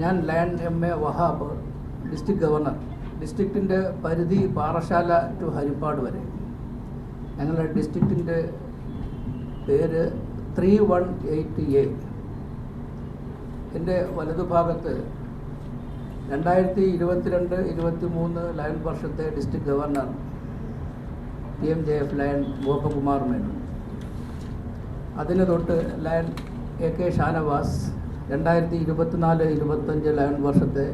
ഞാൻ land M A Wahab district governor ഡിസ്ട്രിക്റ്റിന്റെ പരിധി Parassala to Harippad വരെ. ഞങ്ങളുടെ ഡിസ്ട്രിക്റ്റിന്റെ പേര് ത്രീ വൺ എയ്റ്റ് എ. എന്റെ വലതുഭാഗത്ത് രണ്ടായിരത്തി ഇരുപത്തിരണ്ട് ഇരുപത്തി മൂന്ന് ലയൺ വർഷത്തെ district governor P M J F lion Gopakumar Menon. അതിന് തൊട്ട് ലയൺ എ കെ ഷാനവാസ് രണ്ടായിരത്തി ഇരുപത്തിനാല് ഇരുപത്തഞ്ച് ലയൺ വർഷത്തെ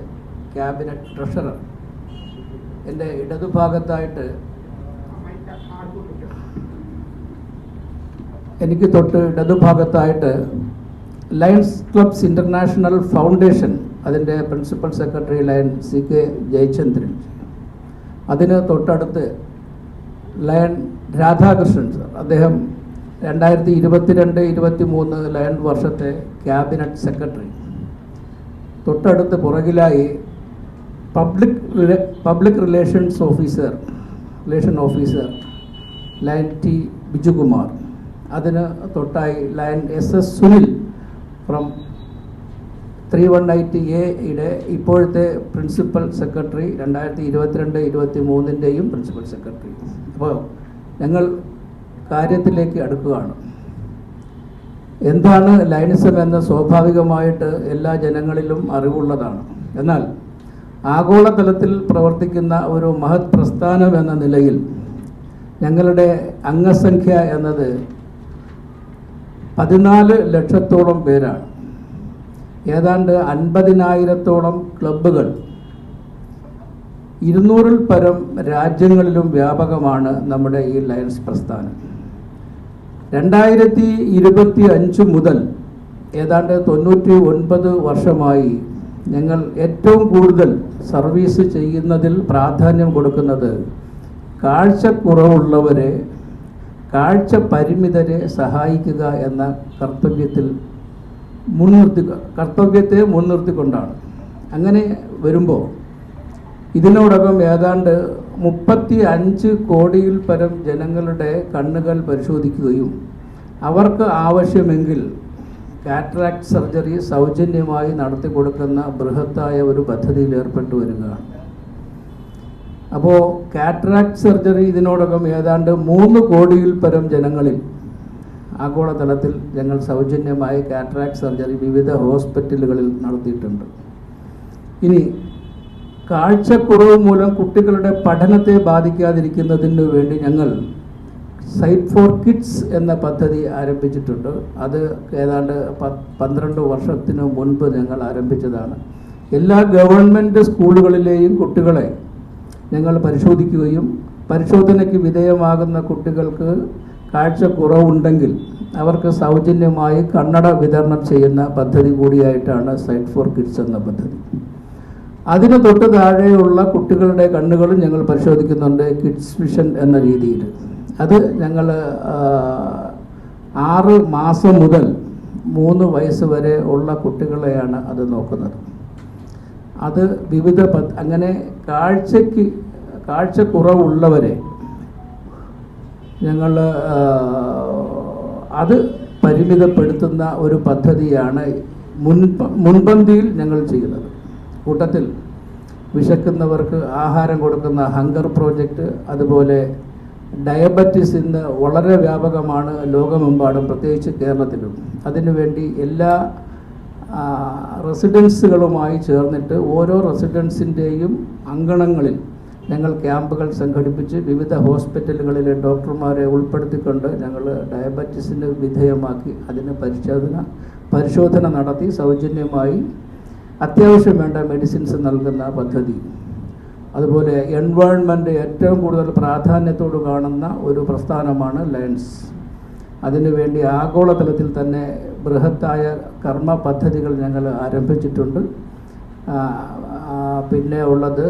ക്യാബിനറ്റ് ട്രഷറർ. എന്റെ ഇടതുഭാഗത്തായിട്ട് എനിക്ക് തൊട്ട് ഇടതുഭാഗത്തായിട്ട് ലയൺസ് ക്ലബ്സ് ഇന്റർനാഷണൽ ഫൗണ്ടേഷൻ അതിന്റെ principal secretary lion C K Jayachandran. അതിന് തൊട്ടടുത്ത് ലയൺ രാധാകൃഷ്ണൻ സർ. അദ്ദേഹം രണ്ടായിരത്തി ഇരുപത്തിരണ്ട് ഇരുപത്തി മൂന്ന് ലയൺ വർഷത്തെ ക്യാബിനറ്റ് സെക്രട്ടറി. തൊട്ടടുത്ത് പുറകിലായി public public relations officer relation officer lion T Bijukumar. അതിന് തൊട്ടായി lion S S Sunil from three one eight എയുടെ ഇപ്പോഴത്തെ പ്രിൻസിപ്പൽ സെക്രട്ടറി രണ്ടായിരത്തി ഇരുപത്തിരണ്ട് ഇരുപത്തി മൂന്നിന്റെയും പ്രിൻസിപ്പൽ സെക്രട്ടറി. അപ്പോൾ ഞങ്ങൾ കാര്യത്തിലേക്ക് അടുക്കുകയാണ്. എന്താണ് ലൈനിസം എന്ന് സ്വാഭാവികമായിട്ട് എല്ലാ ജനങ്ങളിലും അറിവുള്ളതാണ്. എന്നാൽ ആഗോളതലത്തിൽ പ്രവർത്തിക്കുന്ന ഒരു മഹത് പ്രസ്ഥാനം എന്ന നിലയിൽ ഞങ്ങളുടെ അംഗസംഖ്യ എന്നത് പതിനാല് ലക്ഷത്തോളം പേരാണ്. ഏതാണ്ട് അൻപതിനായിരത്തോളം ക്ലബ്ബുകൾ ഇരുന്നൂറിൽ പരം രാജ്യങ്ങളിലും വ്യാപകമാണ് നമ്മുടെ ഈ ലയൺസ് പ്രസ്ഥാനം. രണ്ടായിരത്തി ഇരുപത്തി അഞ്ച് മുതൽ ഏതാണ്ട് തൊണ്ണൂറ്റി ഒൻപത് വർഷമായി ഞങ്ങൾ ഏറ്റവും കൂടുതൽ സർവീസ് ചെയ്യുന്നതിൽ പ്രാധാന്യം കൊടുക്കുന്നത് കാഴ്ചക്കുറവുള്ളവരെ കാഴ്ച പരിമിതരെ സഹായിക്കുക എന്ന കർത്തവ്യത്തിൽ മുൻനിർത്തി കർത്തവ്യത്തെ മുൻനിർത്തിക്കൊണ്ടാണ്. അങ്ങനെ വരുമ്പോൾ ഇതിനോടകം ഏതാണ്ട് മുപ്പത്തി അഞ്ച് കോടിയിൽ പരം ജനങ്ങളുടെ കണ്ണുകൾ പരിശോധിക്കുകയും അവർക്ക് ആവശ്യമെങ്കിൽ കാറ്ററാക്ട് സർജറി സൗജന്യമായി നടത്തി കൊടുക്കുന്ന ബൃഹത്തായ ഒരു പദ്ധതിയിൽ ഏർപ്പെട്ടു വരികയാണ് അപ്പോൾ കാറ്ററാക്ട് സർജറി ഇതിനോടകം ഏതാണ്ട് മൂന്ന് കോടിയിൽ പരം ജനങ്ങളിൽ ആഗോളതലത്തിൽ ഞങ്ങൾ സൗജന്യമായി കാറ്ററാക്ട് സർജറി വിവിധ ഹോസ്പിറ്റലുകളിൽ നടത്തിയിട്ടുണ്ട്. ഇനി കാഴ്ചക്കുറവ് മൂലം കുട്ടികളുടെ പഠനത്തെ ബാധിക്കാതിരിക്കുന്നതിന് വേണ്ടി ഞങ്ങൾ സൈറ്റ് ഫോർ കിഡ്സ് എന്ന പദ്ധതി ആരംഭിച്ചിട്ടുണ്ട്. അത് ഏതാണ്ട് പന്ത്രണ്ട് വർഷത്തിന് മുൻപ് ഞങ്ങൾ ആരംഭിച്ചതാണ്. എല്ലാ ഗവൺമെന്റ് സ്കൂളുകളിലെയും കുട്ടികളെ ഞങ്ങൾ പരിശോധിക്കുകയും പരിശോധനയ്ക്ക് വിധേയമാകുന്ന കുട്ടികൾക്ക് കാഴ്ചക്കുറവുണ്ടെങ്കിൽ അവർക്ക് സൗജന്യമായി കണ്ണട വിതരണം ചെയ്യുന്ന പദ്ധതി കൂടിയായിട്ടാണ് സൈറ്റ് ഫോർ കിഡ്സ് എന്ന പദ്ധതി. അതിന് തൊട്ട് താഴെയുള്ള കുട്ടികളുടെ കണ്ണുകളും ഞങ്ങൾ പരിശോധിക്കുന്നുണ്ട് കിഡ്സ് മിഷൻ എന്ന രീതിയിൽ. അത് ഞങ്ങൾ ആറ് മാസം മുതൽ മൂന്ന് വയസ്സ് വരെ ഉള്ള കുട്ടികളെയാണ് അത് നോക്കുന്നത്. അത് വിവിധ അങ്ങനെ കാഴ്ചക്ക് കാഴ്ചക്കുറവുള്ളവരെ ഞങ്ങൾ അത് പരിമിതപ്പെടുത്തുന്ന ഒരു പദ്ധതിയാണ് മുൻ മുൻപന്തിയിൽ ഞങ്ങൾ ചെയ്യുന്നത്. കൂട്ടത്തിൽ വിശക്കുന്നവർക്ക് ആഹാരം കൊടുക്കുന്ന ഹങ്കർ പ്രോജക്റ്റ് അതുപോലെ ഡയബറ്റിസ് ഇന്ന് വളരെ വ്യാപകമാണ് ലോകമെമ്പാടും പ്രത്യേകിച്ച് കേരളത്തിലും. അതിനുവേണ്ടി എല്ലാ റെസിഡൻസുകളുമായി ചേർന്നിട്ട് ഓരോ റെസിഡൻസിന്റെയും അങ്കണങ്ങളിൽ ഞങ്ങൾ ക്യാമ്പുകൾ സംഘടിപ്പിച്ച് വിവിധ ഹോസ്പിറ്റലുകളിലെ ഡോക്ടർമാരെ ഉൾപ്പെടുത്തിക്കൊണ്ട് ഞങ്ങൾ ഡയബറ്റീസിന് വിധേയമാക്കി അതിന് പരിശോധന പരിശോധന നടത്തി സൗജന്യമായി അത്യാവശ്യം വേണ്ട മെഡിസിൻസ് നൽകുന്ന പദ്ധതി. അതുപോലെ എൻവയോൺമെന്റ് ഏറ്റവും കൂടുതൽ പ്രാധാന്യത്തോട് കാണുന്ന ഒരു പ്രസ്ഥാനമാണ് ലയൺസ് അതിനുവേണ്ടി ആഗോളതലത്തിൽ തന്നെ ബൃഹത്തായ കർമ്മ പദ്ധതികൾ ഞങ്ങൾ ആരംഭിച്ചിട്ടുണ്ട്. പിന്നെ ഉള്ളത്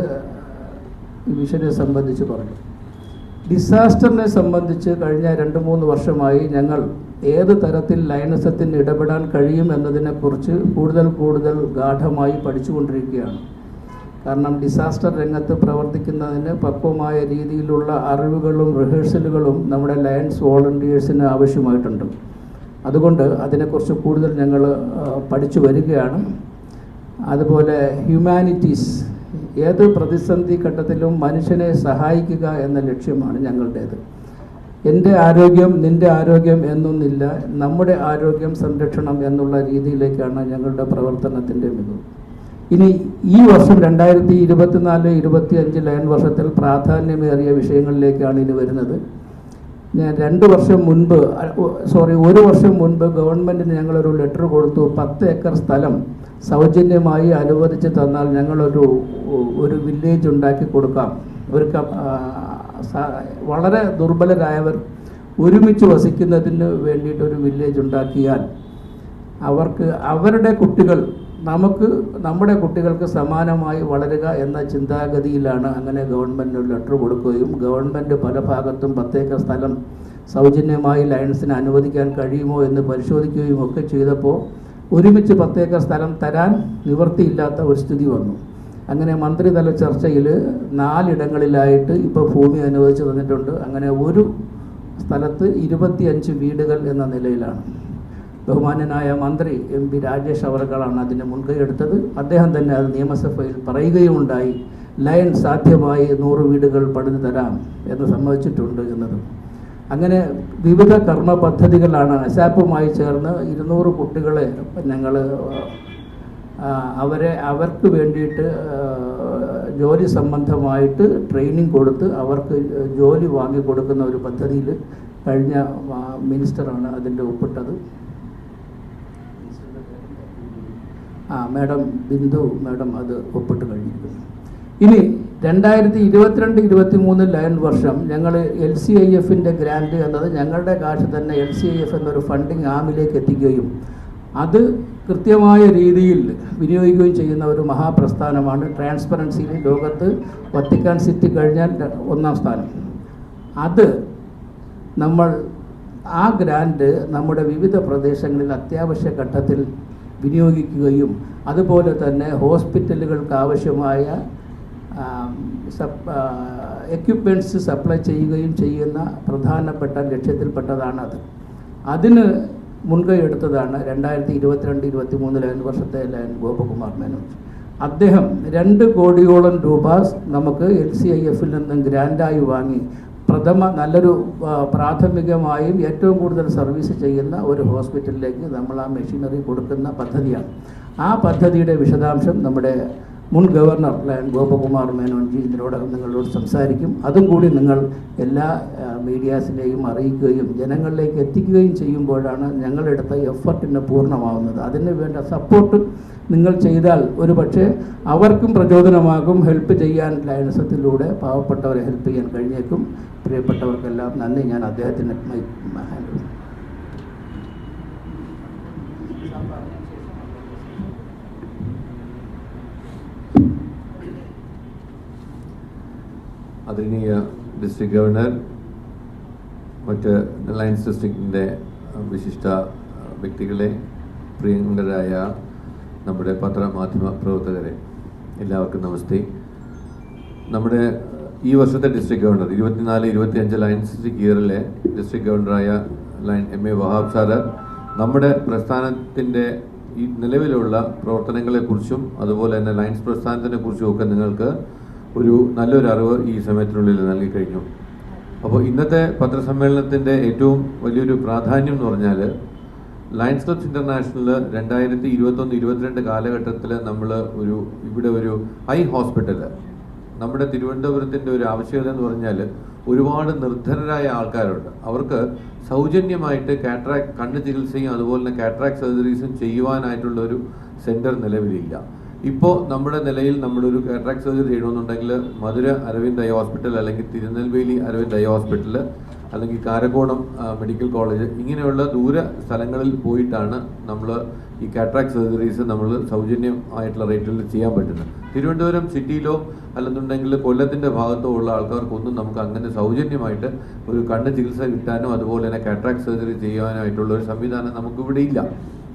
ഈ വിഷനെ സംബന്ധിച്ച് പറഞ്ഞു. ഡിസാസ്റ്ററിനെ സംബന്ധിച്ച് കഴിഞ്ഞ രണ്ട് മൂന്ന് വർഷമായി ഞങ്ങൾ ഏത് തരത്തിൽ ലയനസത്തിന് ഇടപെടാൻ കഴിയും എന്നതിനെക്കുറിച്ച് കൂടുതൽ കൂടുതൽ ഗാഠമായി പഠിച്ചുകൊണ്ടിരിക്കുകയാണ്. കാരണം ഡിസാസ്റ്റർ രംഗത്ത് പ്രവർത്തിക്കുന്നതിന് പക്വമായ രീതിയിലുള്ള അറിവുകളും റിഹേഴ്സലുകളും നമ്മുടെ ലയൻസ് വോളണ്ടിയേഴ്സിന് ആവശ്യമായിട്ടുണ്ട്. അതുകൊണ്ട് അതിനെക്കുറിച്ച് കൂടുതൽ ഞങ്ങൾ പഠിച്ചു വരികയാണ്. അതുപോലെ ഹ്യൂമാനിറ്റീസ് ഏത് പ്രതിസന്ധി ഘട്ടത്തിലും മനുഷ്യനെ സഹായിക്കുക എന്ന ലക്ഷ്യമാണ് ഞങ്ങളുടേത്. എന്റെ ആരോഗ്യം നിന്റെ ആരോഗ്യം എന്നൊന്നില്ല നമ്മുടെ ആരോഗ്യം സംരക്ഷണം എന്നുള്ള രീതിയിലേക്കാണ് ഞങ്ങളുടെ പ്രവർത്തനത്തിന്റെ മികവ്. ഇനി ഈ വർഷം രണ്ടായിരത്തി ഇരുപത്തിനാല് ഇരുപത്തി അഞ്ച് ലയൻ വർഷത്തിൽ പ്രാധാന്യമേറിയ വിഷയങ്ങളിലേക്കാണ് ഇനി വരുന്നത്. ഞാൻ രണ്ട് വർഷം മുൻപ് സോറി ഒരു വർഷം മുൻപ് ഗവൺമെന്റിന് ഞങ്ങളൊരു ലെറ്റർ കൊടുത്തു. പത്ത് ഏക്കർ സ്ഥലം സൗജന്യമായി അനുവദിച്ച് തന്നാൽ ഞങ്ങളൊരു ഒരു വില്ലേജ് ഉണ്ടാക്കി കൊടുക്കാം. ഒരു വളരെ ദുർബലരായവർ ഒരുമിച്ച് വസിക്കുന്നതിന് വേണ്ടിയിട്ടൊരു വില്ലേജ് ഉണ്ടാക്കിയാൽ അവർക്ക് അവരുടെ കുട്ടികൾ നമുക്ക് നമ്മുടെ കുട്ടികൾക്ക് സമാനമായി വളരുക എന്ന ചിന്താഗതിയിലാണ് അങ്ങനെ ഗവൺമെന്റ് ലെറ്റർ കൊടുക്കുകയും ഗവൺമെന്റ് പല ഭാഗത്തും പത്തേക്കർ സ്ഥലം സൗജന്യമായി ലയൺസിന് അനുവദിക്കാൻ കഴിയുമോ എന്ന് പരിശോധിക്കുകയും ഒക്കെ ചെയ്തപ്പോൾ ഒരുമിച്ച് പത്തേക്കർ സ്ഥലം തരാൻ നിവൃത്തിയില്ലാത്ത ഒരു സ്ഥിതി വന്നു. അങ്ങനെ മന്ത്രിതല ചർച്ചയിൽ നാലിടങ്ങളിലായിട്ട് ഇപ്പോൾ ഭൂമി അനുവദിച്ചു തന്നിട്ടുണ്ട് അങ്ങനെ ഒരു സ്ഥലത്ത് ഇരുപത്തിയഞ്ച് വീടുകൾ എന്ന നിലയിലാണ്. ബഹുമാനനായ മന്ത്രി എം പി രാജേഷ് അവർക്കാണ് അതിന് മുൻകൈ എടുത്തത്. അദ്ദേഹം തന്നെ അത് നിയമസഭയിൽ പറയുകയുമുണ്ടായി ലയൻ സാധ്യമായി നൂറ് വീടുകൾ പണിതു തരാം എന്ന് സമ്മതിച്ചിട്ടുണ്ട് എന്നത്. അങ്ങനെ വിവിധ കർമ്മ പദ്ധതികളാണ്. അസാപ്പുമായി ചേർന്ന് ഇരുന്നൂറ് കുട്ടികളെ ഞങ്ങൾ അവരെ അവർക്ക് വേണ്ടിയിട്ട് ജോലി സംബന്ധമായിട്ട് ട്രെയിനിങ് കൊടുത്ത് അവർക്ക് ജോലി വാങ്ങി കൊടുക്കുന്ന ഒരു പദ്ധതിയിൽ കഴിഞ്ഞ മിനിസ്റ്ററാണ് അതിന്റെ ഒപ്പിട്ടത്. ആ മാഡം ബിന്ദു മാഡം അത് ഒപ്പിട്ട് കഴിഞ്ഞിരിക്കുന്നു. ഇനി രണ്ടായിരത്തി ഇരുപത്തിരണ്ട് ഇരുപത്തി മൂന്ന് ലയൻ വർഷം ഞങ്ങൾ എൽ സി ഐ എഫിന്റെ ഗ്രാൻഡ് എന്നത് ഞങ്ങളുടെ കാശ് തന്നെ എൽ സി ഐ എഫ് എന്നൊരു ഫണ്ടിങ് ആമിലേക്ക് എത്തിക്കുകയും അത് കൃത്യമായ രീതിയിൽ വിനിയോഗിക്കുകയും ചെയ്യുന്ന ഒരു മഹാപ്രസ്ഥാനമാണ്. ട്രാൻസ്പെറൻസിയിൽ ലോകത്ത് വത്തിക്കാൻ സിറ്റി കഴിഞ്ഞാൽ ഒന്നാം സ്ഥാനം. അത് നമ്മൾ ആ ഗ്രാൻഡ് നമ്മുടെ വിവിധ പ്രദേശങ്ങളിൽ അത്യാവശ്യ ഘട്ടത്തിൽ വിനിയോഗിക്കുകയും അതുപോലെ തന്നെ ഹോസ്പിറ്റലുകൾക്ക് ആവശ്യമായ എക്യുപ്മെന്റ്സ് സപ്ലൈ ചെയ്യുകയും ചെയ്യുന്ന പ്രധാനപ്പെട്ട ലക്ഷ്യത്തിൽപ്പെട്ടതാണ് അത്. അതിന് മുൻകൈ എടുത്തതാണ് രണ്ടായിരത്തി ഇരുപത്തിരണ്ട് ഇരുപത്തി മൂന്ന് ലയൻ വർഷത്തെ ലയൻ ഗോപകുമാർ മേനോൻ. അദ്ദേഹം രണ്ട് കോടിയോളം രൂപ നമുക്ക് എൽ സി ഐ എഫിൽ നിന്നും ഗ്രാൻഡായി വാങ്ങി പ്രഥമ നല്ലൊരു പ്രാഥമികമായും ഏറ്റവും കൂടുതൽ സർവീസ് ചെയ്യുന്ന ഒരു ഹോസ്പിറ്റലിലേക്ക് നമ്മൾ ആ മെഷീനറി കൊടുക്കുന്ന പദ്ധതിയാണ്. ആ പദ്ധതിയുടെ വിശദാംശം നമ്മുടെ മുൻ ഗവർണർ ഗോപകുമാർ മേനോൻജി ഇതിനോടകം നിങ്ങളോട് സംസാരിക്കും. അതും കൂടി നിങ്ങൾ എല്ലാ മീഡിയാസിനെയും അറിയിക്കുകയും ജനങ്ങളിലേക്ക് എത്തിക്കുകയും ചെയ്യുമ്പോഴാണ് ഞങ്ങളെടുത്ത എഫർട്ടിന് പൂർണമാവുന്നത്. അതിന് വേണ്ട സപ്പോർട്ട് നിങ്ങൾ ചെയ്താൽ ഒരു പക്ഷേ അവർക്കും പ്രചോദനമാകും. ഹെൽപ്പ് ചെയ്യാൻ ലയനസത്തിലൂടെ പാവപ്പെട്ടവരെ ഹെൽപ്പ് ചെയ്യാൻ കഴിഞ്ഞേക്കും. പ്രിയപ്പെട്ടവർക്കെല്ലാം നന്ദി. ഞാൻ അദ്ദേഹത്തിന് ഹാൻഡ് ആദരണീയ ഡിസ്ട്രിക്ട് ഗവർണർ മറ്റ് ലയൻസ് ഡിസ്ട്രിക്റ്റിന്റെ വിശിഷ്ട വ്യക്തികളെ പ്രിയങ്കരായ നമ്മുടെ പത്രമാധ്യമ പ്രവർത്തകരെ എല്ലാവർക്കും നമസ്തേ. നമ്മുടെ ഈ വർഷത്തെ ഡിസ്ട്രിക്ട് ഗവർണർ ഇരുപത്തിനാല് ഇരുപത്തി അഞ്ച് ലയൻസ് ഡിസ്ട്രിക്ട് ഇയറിലെ district ഗവർണറായ lion M A Wahab sir നമ്മുടെ പ്രസ്ഥാനത്തിന്റെ ഈ നിലവിലുള്ള പ്രവർത്തനങ്ങളെക്കുറിച്ചും അതുപോലെ തന്നെ ലയൻസ് പ്രസ്ഥാനത്തിനെ കുറിച്ചും ഒക്കെ നിങ്ങൾക്ക് ഒരു നല്ലൊരു അറിവ് ഈ സമയത്തിനുള്ളിൽ നൽകി കഴിഞ്ഞു. അപ്പോൾ ഇന്നത്തെ പത്രസമ്മേളനത്തിന്റെ ഏറ്റവും വലിയൊരു പ്രാധാന്യം എന്ന് പറഞ്ഞാൽ ലയൺസ് ക്ലബ്സ് ഇന്റർനാഷണൽ രണ്ടായിരത്തി ഇരുപത്തൊന്ന് ഇരുപത്തിരണ്ട് കാലഘട്ടത്തിൽ നമ്മൾ ഒരു ഇവിടെ ഒരു ഐ ഹോസ്പിറ്റൽ നമ്മുടെ തിരുവനന്തപുരത്തിന്റെ ഒരു ആവശ്യകത എന്ന് പറഞ്ഞാൽ ഒരുപാട് നിർധനരായ ആൾക്കാരുണ്ട്. അവർക്ക് സൗജന്യമായിട്ട് കാട്രാക്ട് കണ്ണ് ചികിത്സയും അതുപോലെ തന്നെ കാട്രാക്ട് സർജറീസും ചെയ്യുവാനായിട്ടുള്ള ഒരു സെന്റർ നിലവിലില്ല. ഇപ്പോൾ നമ്മുടെ നിലയിൽ നമ്മളൊരു കാറ്ററാക്ട് സർജറി ചെയ്യണമെന്നുണ്ടെങ്കിൽ മധുര അരവിന്ദ് ഐ ഹോസ്പിറ്റൽ അല്ലെങ്കിൽ തിരുനെൽവേലി അരവിന്ദ് ഐ ഹോസ്പിറ്റൽ അല്ലെങ്കിൽ കാരക്കോണം മെഡിക്കൽ കോളേജ് ഇങ്ങനെയുള്ള ദൂര സ്ഥലങ്ങളിൽ പോയിട്ടാണ് നമ്മൾ ഈ കാറ്ററാക്ട് സർജറീസ് നമ്മൾ സൗജന്യമായിട്ടുള്ള റേറ്റിൽ ചെയ്യാൻ പറ്റുന്നത്. തിരുവനന്തപുരം സിറ്റിയിലോ അല്ലെന്നുണ്ടെങ്കിൽ കൊല്ലത്തിന്റെ ഭാഗത്തോ ഉള്ള ആൾക്കാർക്കൊന്നും നമുക്ക് അങ്ങനെ സൗജന്യമായിട്ട് ഒരു കണ്ണ് ചികിത്സ കിട്ടാനോ അതുപോലെ തന്നെ കാറ്ററാക്ട് സർജറി ചെയ്യാനായിട്ടുള്ള ഒരു സംവിധാനം നമുക്കിവിടെ ഇല്ല.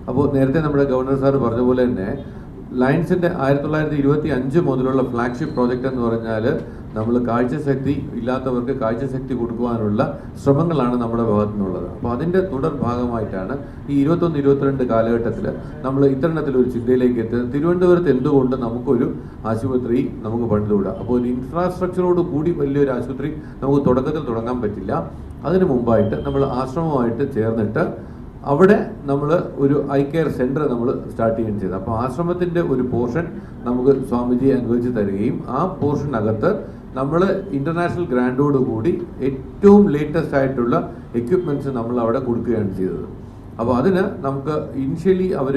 അപ്പോൾ നേരത്തെ നമ്മുടെ ഗവർണർ സാർ പറഞ്ഞ പോലെ തന്നെ ലയൻസിന്റെ ആയിരത്തി തൊള്ളായിരത്തി ഇരുപത്തി അഞ്ച് മുതലുള്ള ഫ്ലാഗ്ഷിപ്പ് പ്രോജക്റ്റ് എന്ന് പറഞ്ഞാൽ നമ്മൾ കാഴ്ചശക്തി ഇല്ലാത്തവർക്ക് കാഴ്ചശക്തി കൊടുക്കുവാനുള്ള ശ്രമങ്ങളാണ് നമ്മുടെ ഭാഗത്തു നിന്നുള്ളത് അപ്പോൾ അതിന്റെ തുടർ ഭാഗമായിട്ടാണ് ഈ ഇരുപത്തൊന്ന് ഇരുപത്തിരണ്ട് കാലഘട്ടത്തിൽ നമ്മൾ ഇത്തരണത്തിലൊരു ചിന്തയിലേക്ക് എത്തുന്നത്. തിരുവനന്തപുരത്ത് എന്തുകൊണ്ട് നമുക്കൊരു ആശുപത്രി നമുക്ക് പണിതുകൂടാ? അപ്പോൾ ഒരു ഇൻഫ്രാസ്ട്രക്ചറോട് കൂടി വലിയൊരു ആശുപത്രി നമുക്ക് തുടക്കത്തിൽ തുടങ്ങാൻ പറ്റില്ല. അതിനു മുമ്പായിട്ട് നമ്മൾ ആശ്രമമായിട്ട് ചേർന്നിട്ട് അവിടെ നമ്മൾ ഒരു ഐ കെയർ സെന്റർ നമ്മൾ സ്റ്റാർട്ട് ചെയ്യുകയും ചെയ്തു. അപ്പോൾ ആശ്രമത്തിന്റെ ഒരു പോർഷൻ നമുക്ക് സ്വാമിജി അനുവദിച്ച് തരികയും ആ പോർഷനകത്ത് നമ്മൾ ഇന്റർനാഷണൽ ഗ്രാൻഡോട് കൂടി ഏറ്റവും ലേറ്റസ്റ്റ് ആയിട്ടുള്ള എക്യുപ്മെന്റ്സ് നമ്മൾ അവിടെ കൊടുക്കുകയാണ് ചെയ്തത്. അപ്പോൾ അതിന് നമുക്ക് ഇനിഷ്യലി അവർ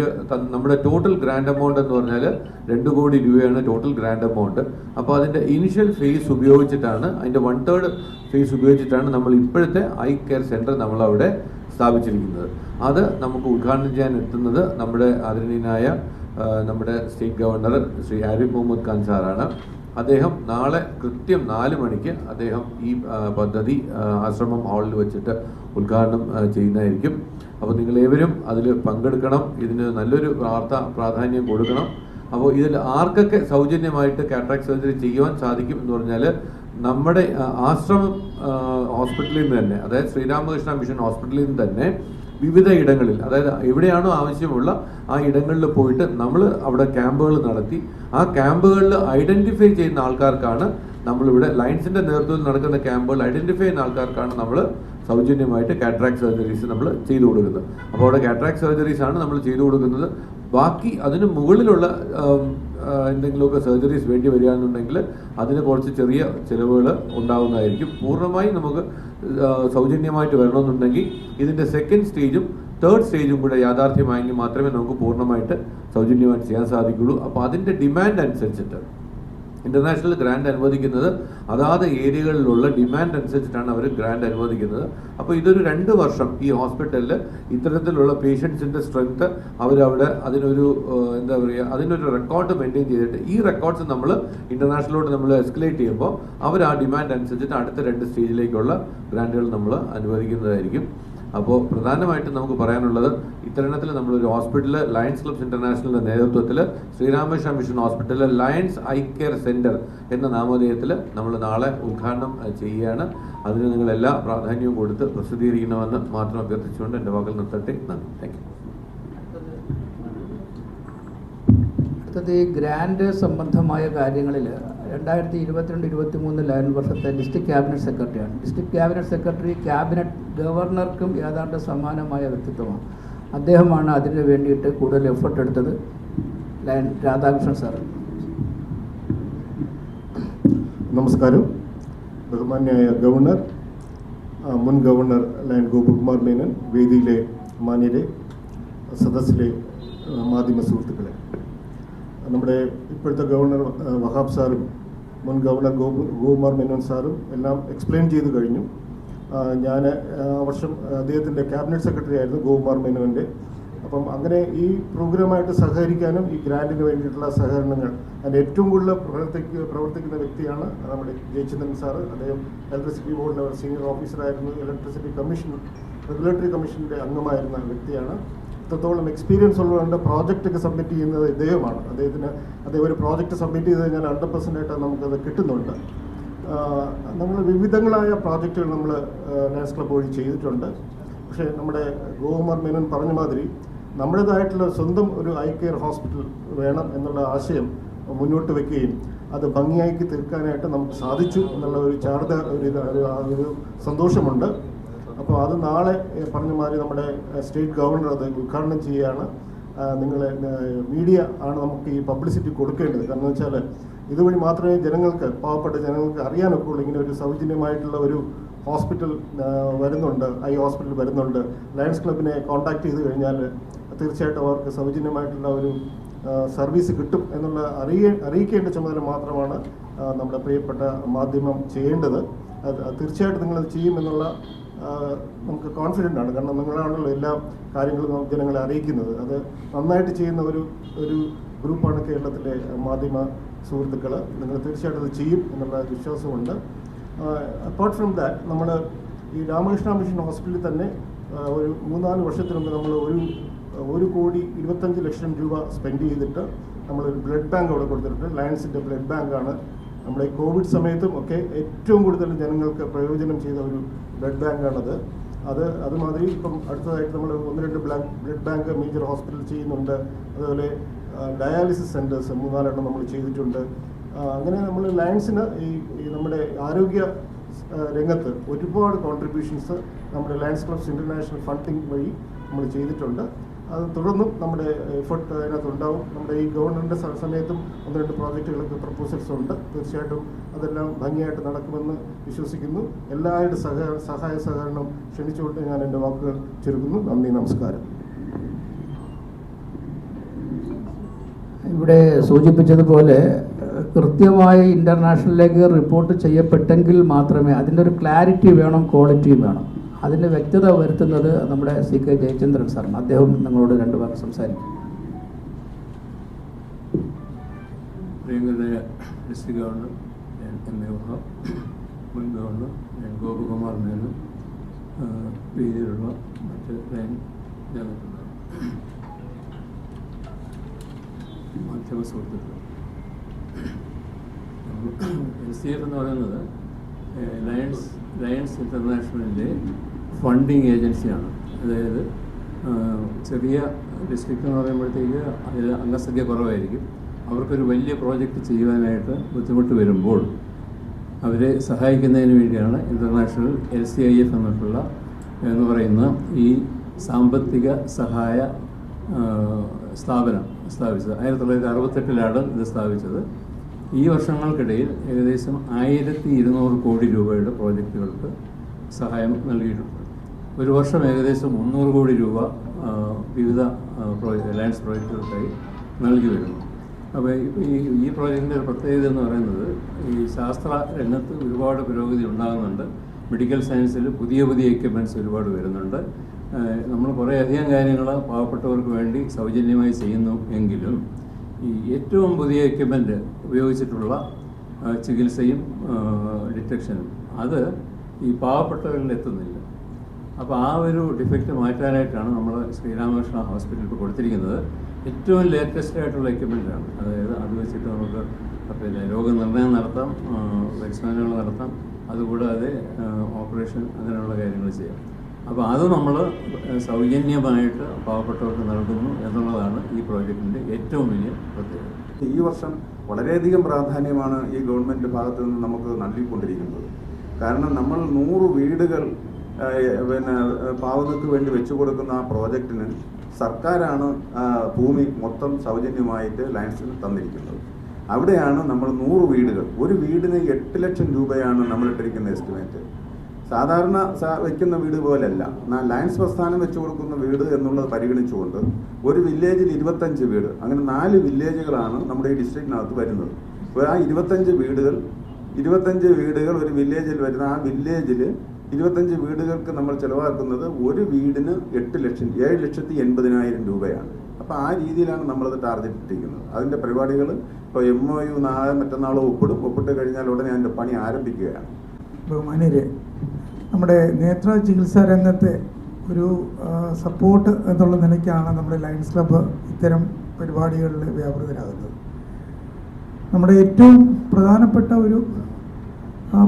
നമ്മുടെ ടോട്ടൽ ഗ്രാൻഡ് എമൗണ്ട് എന്ന് പറഞ്ഞാൽ രണ്ട് കോടി രൂപയാണ് ടോട്ടൽ ഗ്രാൻഡ് എമൗണ്ട് അപ്പോൾ അതിന്റെ ഇനിഷ്യൽ ഫീസ് ഉപയോഗിച്ചിട്ടാണ് അതിന്റെ വൺ തേർഡ് ഫീസ് ഉപയോഗിച്ചിട്ടാണ് നമ്മൾ ഇപ്പോഴത്തെ ഐ കെയർ സെന്റർ നമ്മളവിടെ സ്ഥാപിച്ചിരിക്കുന്നത്. അത് നമുക്ക് ഉദ്ഘാടനം ചെയ്യാൻ എത്തുന്നത് നമ്മുടെ ആദരണീയനായ നമ്മുടെ സ്റ്റേറ്റ് ഗവർണർ ശ്രീ ആരിഫ് മുഹമ്മദ് ഖാൻ സാറാണ്. അദ്ദേഹം നാളെ കൃത്യം നാല് മണിക്ക് അദ്ദേഹം ഈ പദ്ധതി ആശ്രമം ഹാളിൽ വെച്ചിട്ട് ഉദ്ഘാടനം ചെയ്യുന്നതായിരിക്കും. അപ്പോൾ നിങ്ങൾ ഏവരും അതിൽ പങ്കെടുക്കണം. ഇതിന് നല്ലൊരു വാർത്ത പ്രാധാന്യം കൊടുക്കണം. അപ്പോൾ ഇതിൽ ആർക്കൊക്കെ സൗജന്യമായിട്ട് കാറ്ററാക്ട് സർജറി ചെയ്യുവാൻ സാധിക്കും എന്ന് പറഞ്ഞാൽ നമ്മുടെ ആശ്രമം ഹോസ്പിറ്റലിൽ നിന്ന് തന്നെ അതായത് ശ്രീരാമകൃഷ്ണ മിഷൻ ഹോസ്പിറ്റലിൽ നിന്ന് തന്നെ വിവിധ ഇടങ്ങളിൽ അതായത് എവിടെയാണോ ആവശ്യമുള്ള ആ ഇടങ്ങളിൽ പോയിട്ട് നമ്മൾ അവിടെ ക്യാമ്പുകൾ നടത്തി. ആ ക്യാമ്പുകളിൽ ഐഡന്റിഫൈ ചെയ്യുന്ന ആൾക്കാർക്കാണ് നമ്മളിവിടെ ലയൻസിന്റെ നേതൃത്വത്തിൽ നടക്കുന്ന ക്യാമ്പുകൾ ഐഡന്റിഫൈ ചെയ്യുന്ന ആൾക്കാർക്കാണ് നമ്മൾ സൗജന്യമായിട്ട് കാറ്ററാക്ട് സർജറീസ് നമ്മൾ ചെയ്തു കൊടുക്കുന്നത്. അപ്പോൾ അവിടെ കാറ്ററാക്ട് സർജറീസ് ആണ് നമ്മൾ ചെയ്തു കൊടുക്കുന്നത്. ബാക്കി അതിന് മുകളിലുള്ള എന്തെങ്കിലുമൊക്കെ സർജറീസ് വേണ്ടി വരികയാണെന്നുണ്ടെങ്കിൽ അതിന് കുറച്ച് ചെറിയ ചിലവുകൾ ഉണ്ടാകുന്നതായിരിക്കും പൂർണമായും നമുക്ക് സൗജന്യമായിട്ട് വരണമെന്നുണ്ടെങ്കിൽ ഇതിന്റെ സെക്കൻഡ് സ്റ്റേജും തേർഡ് സ്റ്റേജും കൂടെ യാഥാർത്ഥ്യമായെങ്കിൽ മാത്രമേ നമുക്ക് പൂർണമായിട്ട് സൗജന്യമായിട്ട് ചെയ്യാൻ സാധിക്കുള്ളൂ അപ്പോൾ അതിന്റെ ഡിമാൻഡ് അനുസരിച്ചിട്ട് ഇന്റർനാഷണൽ ഗ്രാൻഡ് അനുവദിക്കുന്നത്. അതാത് ഏരിയകളിലുള്ള ഡിമാൻഡ് അനുസരിച്ചിട്ടാണ് അവർ ഗ്രാൻഡ് അനുവദിക്കുന്നത്. അപ്പോൾ ഇതൊരു രണ്ട് വർഷം ഈ ഹോസ്പിറ്റലിൽ ഇത്തരത്തിലുള്ള പേഷ്യൻസിന്റെ സ്ട്രെങ്ത് അവരവിടെ അതിനൊരു എന്താ പറയുക അതിനൊരു റെക്കോർഡ് മെയിന്റെയിൻ ചെയ്തിട്ട് ഈ റെക്കോർഡ്സ് നമ്മൾ ഇന്റർനാഷണലോട്ട് നമ്മൾ എസ്കലേറ്റ് ചെയ്യുമ്പോൾ അവർ ആ ഡിമാൻഡ് അനുസരിച്ചിട്ട് അടുത്ത രണ്ട് സ്റ്റേജിലേക്കുള്ള ഗ്രാൻഡുകൾ നമ്മൾ അനുവദിക്കുന്നതായിരിക്കും. അപ്പോൾ പ്രധാനമായിട്ടും നമുക്ക് പറയാനുള്ളത് ഇത്തരണത്തിൽ നമ്മളൊരു ഹോസ്പിറ്റൽ ലയൺസ് ക്ലബ്സ് ഇന്റർനാഷണലിന്റെ നേതൃത്വത്തിൽ ശ്രീരാമകൃഷ്ണ മിഷൻ ഹോസ്പിറ്റലിലെ ലയൺസ് ഐ കെയർ സെന്റർ എന്ന നാമധേയത്തിൽ നമ്മൾ നാളെ ഉദ്ഘാടനം ചെയ്യുകയാണ്. അതിന് നിങ്ങൾ എല്ലാ പ്രാധാന്യവും കൊടുത്ത് പ്രസിദ്ധീകരിക്കണമെന്ന് മാത്രം അഭ്യർത്ഥിച്ചുകൊണ്ട് എന്റെ വാക്കിൽ നിർത്തട്ടെ. നന്ദി. താങ്ക് യു അടുത്തത് ഈ ഗ്രാൻഡ് സംബന്ധമായ കാര്യങ്ങളിൽ രണ്ടായിരത്തി ഇരുപത്തിരണ്ട് ഇരുപത്തി മൂന്ന് ലയൻ വർഷത്തെ ഡിസ്ട്രിക്ട് ക്യാബിനറ്റ് സെക്രട്ടറിയാണ്. ഡിസ്ട്രിക്ട് ക്യാബിനറ്റ് സെക്രട്ടറി ക്യാബിനറ്റ് ഗവർണർക്കും ഏതാണ്ട് സമാനമായ വ്യക്തിത്വമാണ്. അദ്ദേഹമാണ് അതിന് വേണ്ടിയിട്ട് കൂടുതൽ എഫർട്ട് എടുത്തത് ലയൻ രാധാകൃഷ്ണൻ സാർ നമസ്കാരം. ബഹുമാന്യായ ഗവർണർ മുൻ ഗവർണർ ലയൻ ഗോപകുമാർ മേനൻ വേദിയിലെ മാന്യരെ സദസ്സിലെ മാധ്യമ സുഹൃത്തുക്കളെ. നമ്മുടെ ഇപ്പോഴത്തെ ഗവർണർ വഹാബ് സാറും മുൻ ഗവർണർ ഗോപു ഗോകുമാർ മേനോൻ സാറും എല്ലാം എക്സ്പ്ലെയിൻ ചെയ്ത് കഴിഞ്ഞു. ഞാൻ ആ വർഷം അദ്ദേഹത്തിന്റെ ക്യാബിനറ്റ് സെക്രട്ടറി ആയിരുന്നു ഗോകുമാർ മേനോന്റെ അപ്പം അങ്ങനെ ഈ പ്രോഗ്രാമായിട്ട് സഹകരിക്കാനും ഈ ഗ്രാൻഡിന് വേണ്ടിയിട്ടുള്ള സഹകരണങ്ങൾ അതിന്റെ ഏറ്റവും കൂടുതൽ പ്രവർത്തിക്ക പ്രവർത്തിക്കുന്ന വ്യക്തിയാണ് നമ്മുടെ ജയചന്ദ്രൻ സാറ് അദ്ദേഹം ഇലക്ട്രിസിറ്റി ബോർഡിന്റെ സീനിയർ ഓഫീസറായിരുന്നു ഇലക്ട്രിസിറ്റി കമ്മീഷൻ റെഗുലേറ്ററി കമ്മീഷന്റെ അംഗമായിരുന്ന വ്യക്തിയാണ്. ഇത്രത്തോളം എക്സ്പീരിയൻസ് ഉള്ളതുകൊണ്ട് പ്രോജക്റ്റ് ഒക്കെ സബ്മിറ്റ് ചെയ്യുന്നത് ഇദ്ദേഹമാണ്. അദ്ദേഹത്തിന് അദ്ദേഹം ഒരു പ്രോജക്റ്റ് സബ്മിറ്റ് ചെയ്ത് കഴിഞ്ഞാൽ ഹൺഡ്രഡ് പെർസെന്റായിട്ട് നമുക്കത് കിട്ടുന്നുണ്ട്. നമ്മൾ വിവിധങ്ങളായ പ്രോജക്റ്റുകൾ നമ്മൾ ലയൺസ് ക്ലബ് വഴി ചെയ്തിട്ടുണ്ട്. പക്ഷേ നമ്മുടെ ഗോകുമാർ മേനോൻ പറഞ്ഞ മാതിരി നമ്മുടേതായിട്ടുള്ള സ്വന്തം ഒരു ഐ കെയർ ഹോസ്പിറ്റൽ വേണം എന്നുള്ള ആശയം മുന്നോട്ട് വെക്കുകയും അത് ഭംഗിയാക്കി തീർക്കാനായിട്ട് നമുക്ക് സാധിച്ചു എന്നുള്ള ഒരു ചാർജ് ഒരു സന്തോഷമുണ്ട്. അപ്പോൾ അത് നാളെ പറഞ്ഞ മാതിരി നമ്മുടെ സ്റ്റേറ്റ് ഗവർണർ അത് ഉദ്ഘാടനം ചെയ്യുകയാണ്. നിങ്ങൾ മീഡിയ ആണ് നമുക്ക് ഈ പബ്ലിസിറ്റി കൊടുക്കേണ്ടത്. കാരണം എന്ന് വെച്ചാൽ ഇതുവഴി മാത്രമേ ജനങ്ങൾക്ക് പാവപ്പെട്ട ജനങ്ങൾക്ക് അറിയാനൊക്കെയുള്ളൂ ഇങ്ങനെ ഒരു സൗജന്യമായിട്ടുള്ള ഒരു ഹോസ്പിറ്റൽ വരുന്നുണ്ട്. ഐ ഹോസ്പിറ്റൽ വരുന്നുണ്ട്. ലയൺസ് ക്ലബിനെ കോൺടാക്ട് ചെയ്ത് കഴിഞ്ഞാൽ തീർച്ചയായിട്ടും അവർക്ക് സൗജന്യമായിട്ടുള്ള ഒരു സർവീസ് കിട്ടും എന്നുള്ള അറിയ അറിയിക്കേണ്ട ചുമതല മാത്രമാണ് നമ്മുടെ പ്രിയപ്പെട്ട മാധ്യമം ചെയ്യേണ്ടത്. തീർച്ചയായിട്ടും നിങ്ങളത് ചെയ്യുമെന്നുള്ള നമുക്ക് കോൺഫിഡന്റ് ആണ്. കാരണം നിങ്ങളാണല്ലോ എല്ലാ കാര്യങ്ങളും ജനങ്ങളെ അറിയിക്കുന്നത്. അത് നന്നായിട്ട് ചെയ്യുന്ന ഒരു ഒരു ഗ്രൂപ്പാണ് കേരളത്തിലെ മാധ്യമ സുഹൃത്തുക്കൾ നിങ്ങൾ തീർച്ചയായിട്ടും അത് ചെയ്യും എന്നുള്ള വിശ്വാസമുണ്ട്. അപ്പാർട്ട് ഫ്രം ദാറ്റ് നമ്മൾ ഈ രാമകൃഷ്ണ മിഷൻ ഹോസ്പിറ്റലിൽ തന്നെ ഒരു മൂന്നാൽ വർഷത്തിനുമ്പ് നമ്മൾ ഒരു ഒരു കോടി ഇരുപത്തഞ്ച് ലക്ഷം രൂപ സ്പെൻഡ് ചെയ്തിട്ട് നമ്മളൊരു ബ്ലഡ് ബാങ്ക് അവിടെ കൊടുത്തിട്ടുണ്ട്. ലയൺസിന്റെ ബ്ലഡ് ബാങ്കാണ് നമ്മുടെ കോവിഡ് സമയത്തും ഒക്കെ ഏറ്റവും കൂടുതൽ ജനങ്ങൾക്ക് പ്രയോജനം ചെയ്ത ഒരു ബ്ലഡ് ബാങ്കാണത് അത് അതുമാതിരി ഇപ്പം അടുത്തതായിട്ട് നമ്മൾ ഒന്ന് രണ്ട് blood blood bank major hospital ചെയ്യുന്നുണ്ട്. അതുപോലെ ഡയാലിസിസ് സെന്റേഴ്സ് മൂന്നാലെണ്ണം നമ്മൾ ചെയ്തിട്ടുണ്ട്. അങ്ങനെ നമ്മൾ ലയൺസിന് ഈ നമ്മുടെ ആരോഗ്യ രംഗത്ത് ഒരുപാട് കോൺട്രിബ്യൂഷൻസ് നമ്മുടെ ലയൺസ് ക്ലബ്സ് ഇന്റർനാഷണൽ ഫണ്ടിങ് വഴി നമ്മൾ ചെയ്തിട്ടുണ്ട്. അത് തുടർന്നും നമ്മുടെ എഫേർട്ട് അതിനകത്ത് ഉണ്ടാവും നമ്മുടെ ഈ ഗവൺമെന്റ് സമയത്തും ഒന്ന് രണ്ട് പ്രോജക്റ്റുകൾക്ക് പ്രപ്പോസൽസ് ഉണ്ട്. തീർച്ചയായിട്ടും അതെല്ലാം ഭംഗിയായിട്ട് നടക്കുമെന്ന് വിശ്വസിക്കുന്നു. എല്ലാവരുടെ സഹ സഹായ സഹകരണം ക്ഷണിച്ചുകൊണ്ട് ഞാൻ എന്റെ വാക്കുകൾ ചുരുക്കുന്നു. നന്ദി നമസ്കാരം. ഇവിടെ സൂചിപ്പിച്ചതുപോലെ കൃത്യമായി ഇന്റർനാഷണലിലേക്ക് റിപ്പോർട്ട് ചെയ്യപ്പെട്ടെങ്കിൽ മാത്രമേ അതിന്റെ ഒരു ക്ലാരിറ്റി വേണം ക്വാളിറ്റിയും വേണം. അതിന്റെ വ്യക്തത വരുത്തുന്നത് നമ്മുടെ സി കെ ജയചന്ദ്രൻ സാറാണ്. അദ്ദേഹം നിങ്ങളോട് രണ്ടു വാക്ക് സംസാരിക്കും. പ്രിയങ്കരായ ഗവർണർ എം ഗോപകുമാർ മേനോൻ ആ, വേദിയിലുള്ള മറ്റ് ലൈൻ ഞങ്ങൾക്കുണ്ട് മാധ്യമ സുഹൃത്തുക്കൾ. സി എഫ് എന്ന് പറയുന്നത് ലയൺസ് ലയൺസ് ഇന്റർനാഷണലിന്റെ ഫണ്ടിങ് ഏജൻസിയാണ്. അതായത് ചെറിയ ഡിസ്ട്രിക്റ്റ് എന്ന് പറയുമ്പോഴത്തേക്ക് അതിൽ അംഗസംഖ്യ കുറവായിരിക്കും. അവർക്കൊരു വലിയ പ്രോജക്റ്റ് ചെയ്യുവാനായിട്ട് ബുദ്ധിമുട്ട് വരുമ്പോൾ അവരെ സഹായിക്കുന്നതിന് വേണ്ടിയാണ് international L C I F എന്നിട്ടുള്ള എന്ന് പറയുന്ന ഈ സാമ്പത്തിക സഹായ സ്ഥാപനം സ്ഥാപിച്ചത്. ആയിരത്തി തൊള്ളായിരത്തി അറുപത്തെട്ടിലാണ് ഇത് സ്ഥാപിച്ചത്. ഈ വർഷങ്ങൾക്കിടയിൽ ഏകദേശം ആയിരത്തി ഇരുന്നൂറ് കോടി രൂപയുടെ പ്രോജക്റ്റുകൾക്ക് സഹായം നൽകിയിട്ടുണ്ട്. ഒരു വർഷം ഏകദേശം മുന്നൂറ് കോടി രൂപ വിവിധ ലയൻസ് പ്രോജക്റ്റുകൾക്കായി നൽകി വരുന്നു. അപ്പോൾ ഈ ഈ പ്രോജക്റ്റിന്റെ ഒരു പ്രത്യേകത എന്ന് പറയുന്നത് ഈ ശാസ്ത്ര രംഗത്ത് ഒരുപാട് പുരോഗതി ഉണ്ടാകുന്നുണ്ട്. മെഡിക്കൽ സയൻസിൽ പുതിയ പുതിയ എക്യുപ്മെന്റ്സ് ഒരുപാട് വരുന്നുണ്ട്. നമ്മൾ കുറേയധികം കാര്യങ്ങൾ പാവപ്പെട്ടവർക്ക് വേണ്ടി സൗജന്യമായി ചെയ്യുന്നു എങ്കിലും ഈ ഏറ്റവും പുതിയ എക്യുപ്മെന്റ് ഉപയോഗിച്ചിട്ടുള്ള ചികിത്സയും ഡിറ്റക്ഷനും അത് ഈ പാവപ്പെട്ടവരിൽ എത്തുന്നില്ല. അപ്പോൾ ആ ഒരു ഡിഫക്റ്റ് മാറ്റാനായിട്ടാണ് നമ്മൾ ശ്രീരാമകൃഷ്ണ ഹോസ്പിറ്റലിൽ ഇപ്പോൾ കൊടുത്തിരിക്കുന്നത്. ഏറ്റവും ലേറ്റസ്റ്റ് ആയിട്ടുള്ള എക്യുപ്മെന്റ് ആണ്. അതായത് അത് വെച്ചിട്ട് നമുക്ക് പിന്നെ രോഗനിർണയം നടത്താം പരിശോധനകൾ നടത്താം. അതുകൂടാതെ ഓപ്പറേഷൻ അങ്ങനെയുള്ള കാര്യങ്ങൾ ചെയ്യാം. അപ്പോൾ അത് നമ്മൾ സൗജന്യമായിട്ട് പാവപ്പെട്ടവർക്ക് നൽകുന്നു എന്നുള്ളതാണ് ഈ പ്രോജക്റ്റിന്റെ ഏറ്റവും വലിയ പ്രത്യേകത. ഈ വർഷം വളരെയധികം പ്രാധാന്യമാണ് ഈ ഗവൺമെന്റ് ഭാഗത്തു നിന്ന് നമുക്ക് നൽകിക്കൊണ്ടിരിക്കുന്നത്. കാരണം നമ്മൾ നൂറ് വീടുകൾ പിന്നെ പാവങ്ങൾക്ക് വേണ്ടി വെച്ചു കൊടുക്കുന്ന ആ പ്രോജക്റ്റിന് സർക്കാരാണ് ഭൂമി മൊത്തം സൗജന്യമായിട്ട് ലയൻസിന് തന്നിരിക്കുന്നത്. അവിടെയാണ് നമ്മൾ നൂറ് വീടുകൾ. ഒരു വീടിന് എട്ട് ലക്ഷം രൂപയാണ് നമ്മൾ ഇട്ടിരിക്കുന്ന എസ്റ്റിമേറ്റ്. സാധാരണ വയ്ക്കുന്ന വീട് പോലെയല്ല ലയൻസ് പ്രസ്ഥാനം വെച്ചു കൊടുക്കുന്ന വീട് എന്നുള്ളത് പരിഗണിച്ചുകൊണ്ട് ഒരു വില്ലേജിൽ ഇരുപത്തഞ്ച് വീട് അങ്ങനെ നാല് വില്ലേജുകളാണ് നമ്മുടെ ഈ ഡിസ്ട്രിക്റ്റിനകത്ത് വരുന്നത്. അപ്പോൾ ആ ഇരുപത്തഞ്ച് വീടുകൾ ഇരുപത്തഞ്ച് വീടുകൾ ഒരു വില്ലേജിൽ വരുന്ന ആ വില്ലേജിൽ ഇരുപത്തഞ്ച് വീടുകൾക്ക് നമ്മൾ ചിലവാക്കുന്നത് ഒരു വീടിന് എട്ട് ലക്ഷം ഏഴ് ലക്ഷത്തി എൺപതിനായിരം രൂപയാണ്. അപ്പോൾ ആ രീതിയിലാണ് നമ്മളത് ടാർഗറ്റ് ഇട്ടിരിക്കുന്നത്. അതിന്റെ പരിപാടികൾ ഇപ്പോൾ എം ഒ യു നാളെ മറ്റന്നാളോ ഒപ്പിടും. ഒപ്പിട്ട് കഴിഞ്ഞാൽ ഉടനെ അതിന്റെ പണി ആരംഭിക്കുകയാണ്. ബഹുമാന്യരെ നമ്മുടെ നേത്ര ചികിത്സാ രംഗത്തെ ഒരു സപ്പോർട്ട് എന്നുള്ള നിലയ്ക്കാണ് നമ്മുടെ ലയൺസ് ക്ലബ്ബ് ഇത്തരം പരിപാടികളിൽ വ്യാപൃതരാകുന്നത്. നമ്മുടെ ഏറ്റവും പ്രധാനപ്പെട്ട ഒരു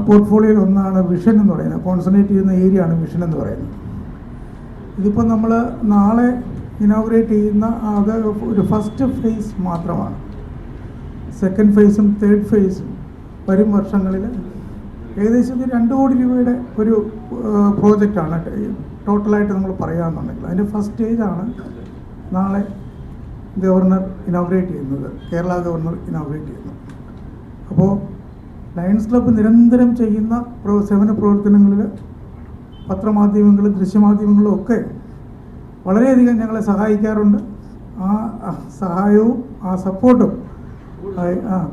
പോർട്ട്ഫോളിയോയിൽ ഒന്നാണ് വിഷൻ എന്ന് പറയുന്നത്. കോൺസെൻട്രേറ്റ് ചെയ്യുന്ന ഏരിയ ആണ് വിഷൻ എന്ന് പറയുന്നത്. ഇതിപ്പോൾ നമ്മൾ നാളെ ഇനോഗ്രേറ്റ് ചെയ്യുന്ന അത് ഒരു ഫസ്റ്റ് ഫേസ് മാത്രമാണ്. സെക്കൻഡ് ഫേസും തേർഡ് ഫേസും വരും വർഷങ്ങളിൽ ഏകദേശം ഒരു രണ്ട് കോടി രൂപയുടെ ഒരു പ്രോജക്റ്റാണ് ടോട്ടലായിട്ട് നമ്മൾ പറയുകയാണെന്നുണ്ടെങ്കിൽ അതിന്റെ ഫസ്റ്റ് സ്റ്റേജാണ് നാളെ ഗവർണർ ഇനോഗ്രേറ്റ് ചെയ്യുന്നത്. കേരള ഗവർണർ ഇനോഗ്രേറ്റ് ചെയ്യുന്നത്. അപ്പോൾ ലയൺസ് ക്ലബ്ബ് നിരന്തരം ചെയ്യുന്ന സേവന പ്രവർത്തനങ്ങളിൽ പത്രമാധ്യമങ്ങളും ദൃശ്യമാധ്യമങ്ങളും ഒക്കെ വളരെയധികം ഞങ്ങളെ സഹായിക്കാറുണ്ട്. ആ സഹായവും ആ സപ്പോർട്ടും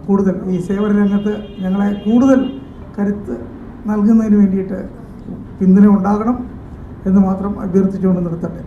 കൂടുതൽ ഈ സേവന രംഗത്ത് ഞങ്ങളെ കൂടുതൽ കരുത്ത് നൽകുന്നതിന് വേണ്ടിയിട്ട് പിന്തുണ ഉണ്ടാകണം എന്ന് മാത്രം അഭ്യർത്ഥിച്ചുകൊണ്ട് നിർത്തട്ടെ.